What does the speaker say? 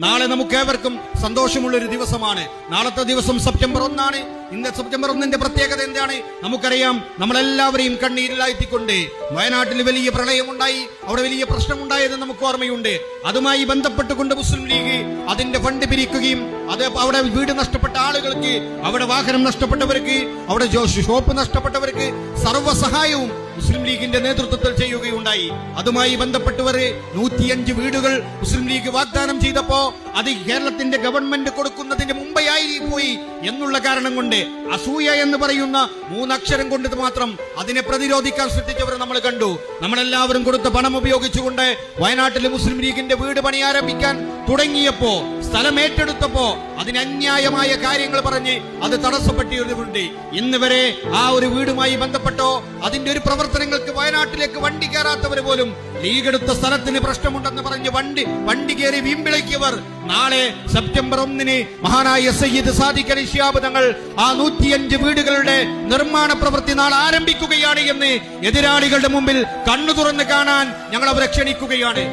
നാളെ നമുക്ക് ഏവർക്കും സന്തോഷമുള്ള ഒരു ദിവസമാണ്. നാളത്തെ ദിവസം സെപ്റ്റംബർ ഒന്നാണ്. ഇന്ന് സെപ്റ്റംബർ ഒന്നിന്റെ പ്രത്യേകത എന്താണ്? നമുക്കറിയാം നമ്മളെല്ലാവരെയും കണ്ണീരിലായിത്തിക്കൊണ്ട് വയനാട്ടിൽ വലിയ പ്രളയമുണ്ടായി. അവിടെ വലിയ പ്രശ്നമുണ്ടായത് നമുക്ക് ഓർമ്മയുണ്ട്. അതുമായി ബന്ധപ്പെട്ടുകൊണ്ട് മുസ്ലിം ലീഗ് അതിന്റെ ഫണ്ട് പിരിക്കുകയും അത് അവിടെ വീട് നഷ്ടപ്പെട്ട ആളുകൾക്ക് അവിടെ വാഹനം നഷ്ടപ്പെട്ടവർക്ക് അവിടെ ഷോപ്പ് നഷ്ടപ്പെട്ടവർക്ക് സർവ സഹായവും മുസ്ലിം ലീഗിന്റെ നേതൃത്വത്തിൽ ചെയ്യുകയുണ്ടായി. അതുമായി ബന്ധപ്പെട്ടവരെ നൂറ്റിയഞ്ച് വീടുകൾ മുസ്ലിം ലീഗ് വാഗ്ദാനം ചെയ്തപ്പോ അത് കേരളത്തിന്റെ ഗവൺമെന്റ് കൊടുക്കുന്നതിന് മുമ്പേ ആയി പോയി. എന്നുള്ള കാരണം കൊണ്ട് അസൂയ എന്ന് പറയുന്ന മൂന്നക്ഷരം കൊണ്ട് മാത്രം അതിനെ പ്രതിരോധിക്കാൻ ശ്രദ്ധിച്ചവർ നമ്മൾ കണ്ടു. നമ്മളെല്ലാവരും കൊടുത്ത പണം ഉപയോഗിച്ചുകൊണ്ട് വയനാട്ടിലെ മുസ്ലിം ലീഗിന്റെ വീട് പണി ആരംഭിക്കാൻ തുടങ്ങിയപ്പോ സ്ഥലം ഏറ്റെടുത്തപ്പോ അതിന് അന്യായമായ കാര്യങ്ങൾ പറഞ്ഞ് അത് തടസ്സപ്പെട്ടിരുന്നുണ്ട് ഇന്ന് വരെ ആ ഒരു വീടുമായി ബന്ധപ്പെട്ടോ അതിന്റെ ഒരു പ്രവർത്തനങ്ങൾക്ക് വയനാട്ടിലേക്ക് വണ്ടി കയറാത്തവർ പോലും ലീഗ് എടുത്ത സ്ഥലത്തിന് പ്രശ്നമുണ്ടെന്ന് പറഞ്ഞ് വണ്ടി വണ്ടി കയറി വീമ്പിളക്കിയവർ നാളെ സെപ്റ്റംബർ ഒന്നിന് മഹാനായ സയ്യിദ് സാദിഖ് അലി ഷിയാബ് തങ്ങൾ ആ നൂറ്റിയഞ്ച് വീടുകളുടെ നിർമ്മാണ പ്രവൃത്തി നാളെ ആരംഭിക്കുകയാണ് എന്ന് എതിരാളികളുടെ മുമ്പിൽ കണ്ണു തുറന്ന് കാണാൻ ഞങ്ങൾ അവരെ ക്ഷണിക്കുകയാണ്.